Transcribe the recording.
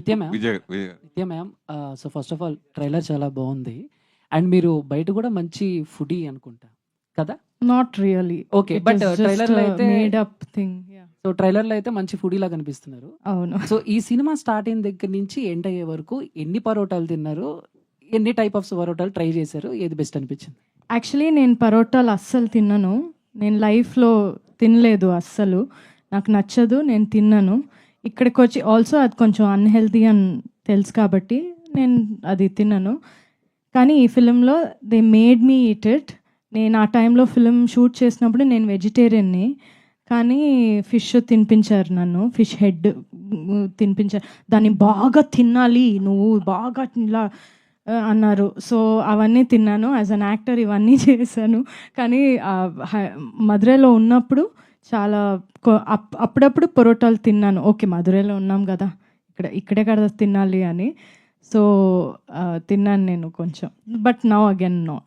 నిత్య ma'am Vijay Vijay. Nithya ma'am so first of all trailer చాలా బాగుంది. And మీరు బయట కూడా మంచి ఫుడీ అనుకుంటా. కదా? Not really Okay, but, uh, trailer లో అయితే- మేడ్ అప్ థింగ్ సో ట్రైలర్లో అయితే మంచి ఫుడీ లాగా కనిపిస్తున్నారు అవును. సో ఈ సినిమా స్టార్ట్ అయిన దగ్గర నుంచి ఎండ్ అయ్యే వరకు ఎన్ని పరోటాలు తిన్నారు? ఎన్ని టైప్ ఆఫ్ పరోటాలు ట్రై చేశారు? ఏది బెస్ట్ అనిపించింది? యాక్చువల్లీ నేను పరోటాలు అస్సలు తిన్నాను. నేను లైఫ్లో తినలేదు అస్సలు. నాకు నచ్చదు నేను తిన్నాను. ఇక్కడికి వచ్చి ఆల్సో అది కొంచెం అన్హెల్తీ అని తెలుసు కాబట్టి నేను అది తిన్నాను కానీ ఈ ఫిలింలో they made me eat it. నేను ఆ టైంలో ఫిలిం షూట్ చేసినప్పుడు నేను వెజిటేరియన్ని కానీ ఫిష్ తినిపించారు నన్ను. ఫిష్ హెడ్ తినిపించారు. దాన్ని బాగా తినాలి నువ్వు బాగా ఇలా అన్నారు. సో అవన్నీ తిన్నాను. యాజ్ అన్ యాక్టర్ ఇవన్నీ చేశాను. కానీ మధురైలో ఉన్నప్పుడు చాలా అప్- అప్పుడప్పుడు పొరోటాలు తిన్నాను. ఓకే మధురైలో ఉన్నాం కదా. ఇక్కడ ఇక్కడే కదా తినాలి అని. సో తిన్నాను నేను కొంచెం. But now again no